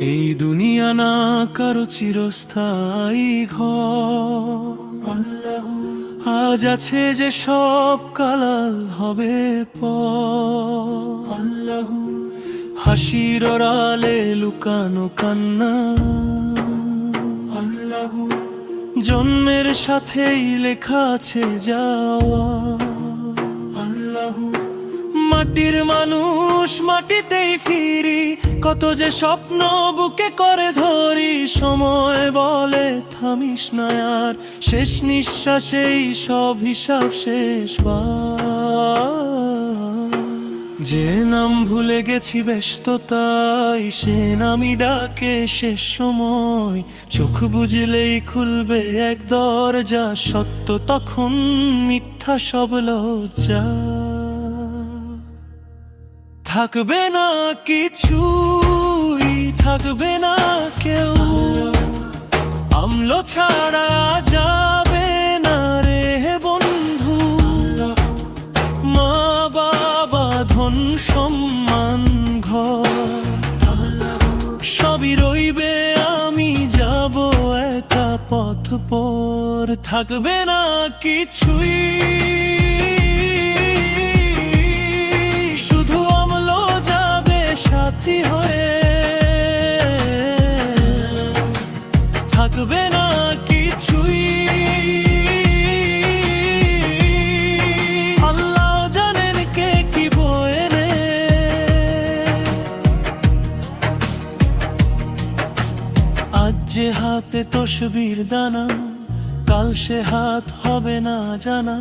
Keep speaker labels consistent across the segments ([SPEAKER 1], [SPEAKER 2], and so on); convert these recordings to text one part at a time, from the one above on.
[SPEAKER 1] এই দুনিয়া না কারও চিরস্থায়ী ঘর। আজ আছে যে সব কালাল হবে পল্লাহ হাসির ওরালে লুকানো কান্না। আল্লাহ জন্মের সাথেই লেখা আছে যাওয়া। আল্লাহ মাটির মানুষ মাটিতেই ফিরি। কত যে স্বপ্ন বুকে করে ধরি, সময় বলে থামিস না আর। শেষ নিঃশ্বাসেই সব হিসাব শেষ। যে নাম ভুলে গেছি ব্যস্ততাই সে নামই ডাকে শেষ সময়। চোখ বুঝলেই খুলবে এক দরজা, সত্য তখন মিথ্যা সব লজ্জা। থাকবে না কিছুই, থাকবে না কেউ। আমল ছাড়া যাবে না রে বন্ধু। মা, বাবা, ধন, সম্মান, ঘর। সবই রইবে, আমি যাব একা পথ পর। থাকবে না কিছুই থাকবে না কিছুই। আল্লাহ জানেন কে কি বয়ে আজ যে হাতে তসবির দানা, কাল সে হাত হবে না জানা।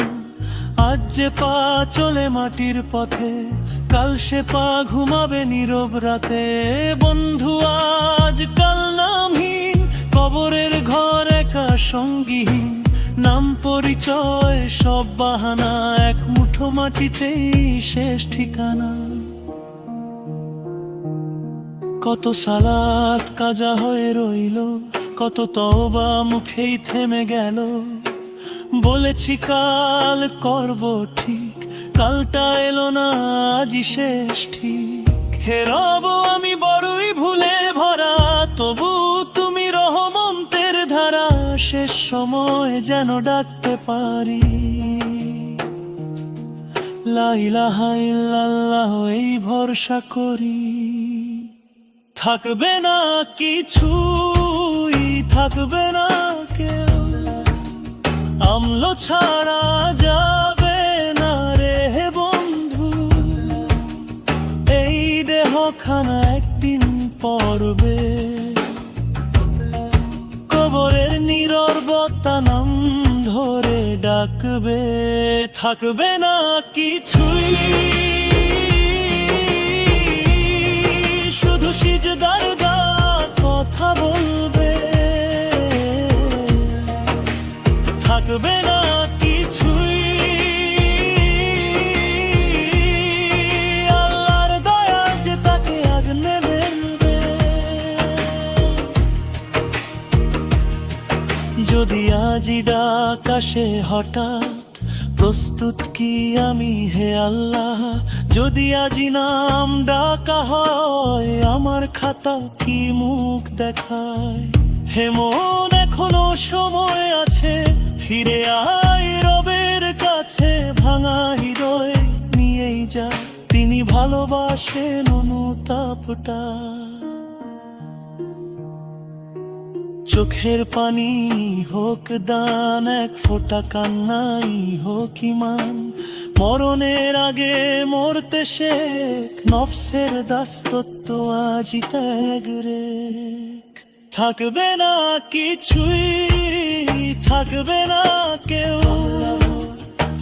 [SPEAKER 1] আজ যে পা চলে মাটির পথে, কাল সে পা ঘুমাবে নীরব রাতে। বন্ধু, আজ কাল নামহীন কবরের ঘর একা সঙ্গীহীন। নাম পরিচয়, সব বাহানা এক মুঠো মাটিতেই শেষ ঠিকানা। কত সালাত কাজা হয়ে রইল, কত তওবা মুখেই থেমে গেল। বলেছি কাল করব ঠিক, কালটা এলো না, আজই শেষ ঠিক। হেরব আমি বড়ই সময় যেন ডাকতে পারি। লাইলাহা ইল্লাল্লাহ, এই ভরসা করি। থাকবে না কিছুই, থাকবে না কেউ। আমল ছাড়া যাবে না রে বন্ধু। এই দেহখানা একদিন পড়বে। নিরবতা নাম ধরে ডাকবে থাকবে না কিছুই। শুধু সিজদার কথা বলবে থাকবে না যদি আজি ডাক আসে হঠাৎ, প্রস্তুত কি আমি হে আল্লাহ? যদি আজি নাম ডাকা হয়, আমার খাতা কি মুখ দেখায়? হে মন, এখনও সময় আছে, ফিরে আয় রবের কাছে, ভাঙা হৃদয় নিয়েই যা। তিনি ভালোবাসেন অনুতাপটা। চোখের পানি হোক, দান এক ফোঁটা কান্নাই হোক ইমান। মরণের আগে মরতে শেখ, নফসের দাস্তত্ব আজি ত্যাগ রে। থাকবে না কিছুই, থাকবে না কেউ।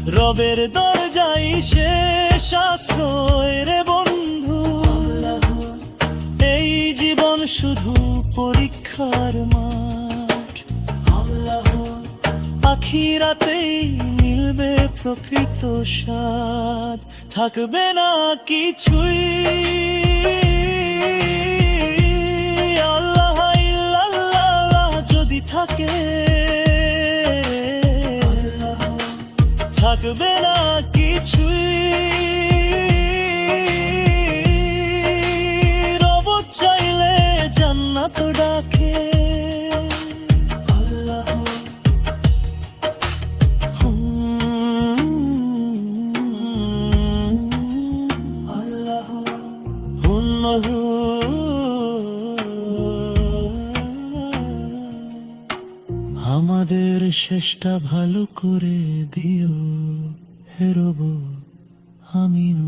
[SPEAKER 1] রবের দরজাই শেষ আশ্রয় রে বন্ধু। এই জীবন শুধু পরীক্ষার মাঠ। আখিরাতেই মিলবে প্রকৃত স্বাদ। থাকবে না কিছুই। আমাদের শেষটা ভালো করে দিও হেরব আমিন